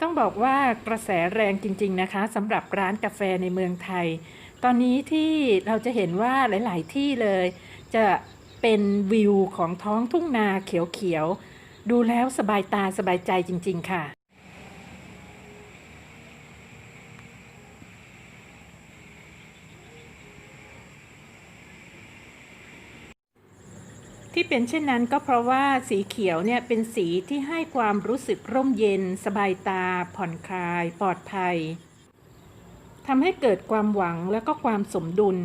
ต้องบอกว่ากระแสแรงจริง ๆ นะคะสำหรับร้านกาแฟในเมืองไทย ตอนนี้ที่เราจะเห็นว่าหลาย ๆ ที่เลย จะเป็นวิวของท้องทุ่งนาเขียว ๆ ดูแล้วสบายตาสบายใจจริง ๆ ค่ะ ที่เป็นเช่นนั้นก็เพราะว่าสีเขียวเนี่ยเป็นสีที่ให้ความรู้สึกร่มเย็น สบายตา ผ่อนคลาย ปลอดภัยทำให้เกิดความหวังและก็ความสมดุล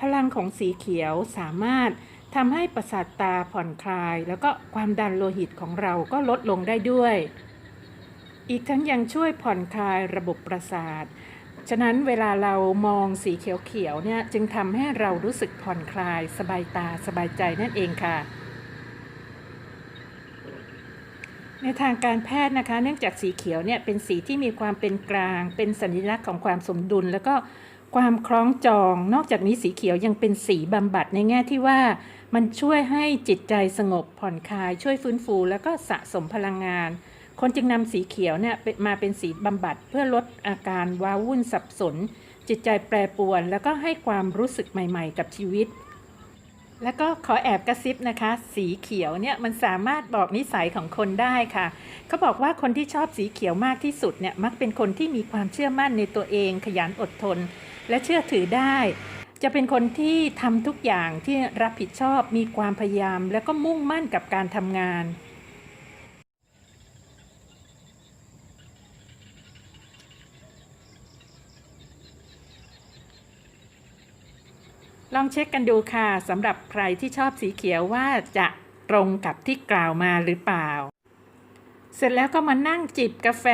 พลังของสีเขียวสามารถทำให้ประสาทตาผ่อนคลาย แล้วก็ความดันโลหิตของเราก็ลดลงได้ด้วย อีกทั้งยังช่วยผ่อนคลายระบบประสาท ฉะนั้นเวลาเรามองสีเขียวๆเนี่ยจึงทำให้เรารู้สึกผ่อนคลายสบายตาสบายใจนั่นเองค่ะ ในทางการแพทย์นะคะ เนื่องจากสีเขียวเนี่ยเป็นสีที่มีความเป็นกลาง เป็นสัญลักษณ์ของความสมดุล แล้วก็ความคล้องจอง นอกจากนี้สีเขียวยังเป็นสีบำบัดในแง่ที่ว่ามันช่วยให้จิตใจสงบผ่อนคลาย ช่วยฟื้นฟู แล้วก็สะสมพลังงาน คนจึงนำสีเขียวเนี่ยมาเป็นสีบำบัดเพื่อลดอาการว้าวุ่นสับสน จิตใจแปรปรวน แล้วก็ให้ความรู้สึกใหม่ ๆ กับชีวิต แล้วก็ขอแอบกระซิบนะคะ สีเขียวเนี่ยมันสามารถบอกนิสัยของคนได้ค่ะเขาบอกว่าคนที่ชอบสีเขียวมากที่สุดเนี่ยมักเป็นคนที่มีความเชื่อมั่นในตัวเอง ขยันอดทน และเชื่อถือได้จะเป็นคนที่ทำทุกอย่างที่รับผิดชอบมีความพยายาม และก็มุ่งมั่นกับการทำงาน องเช็คกันดูค่ะสำหรับใครที่ชอบสีเขียวว่าจะตรงกับที่กล่าวมาหรือเปล่า เสร็จแล้วก็มานั่งจิบกาแฟ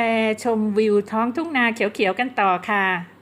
ชมวิวท้องทุ่งนาเขียวๆกันต่อค่ะ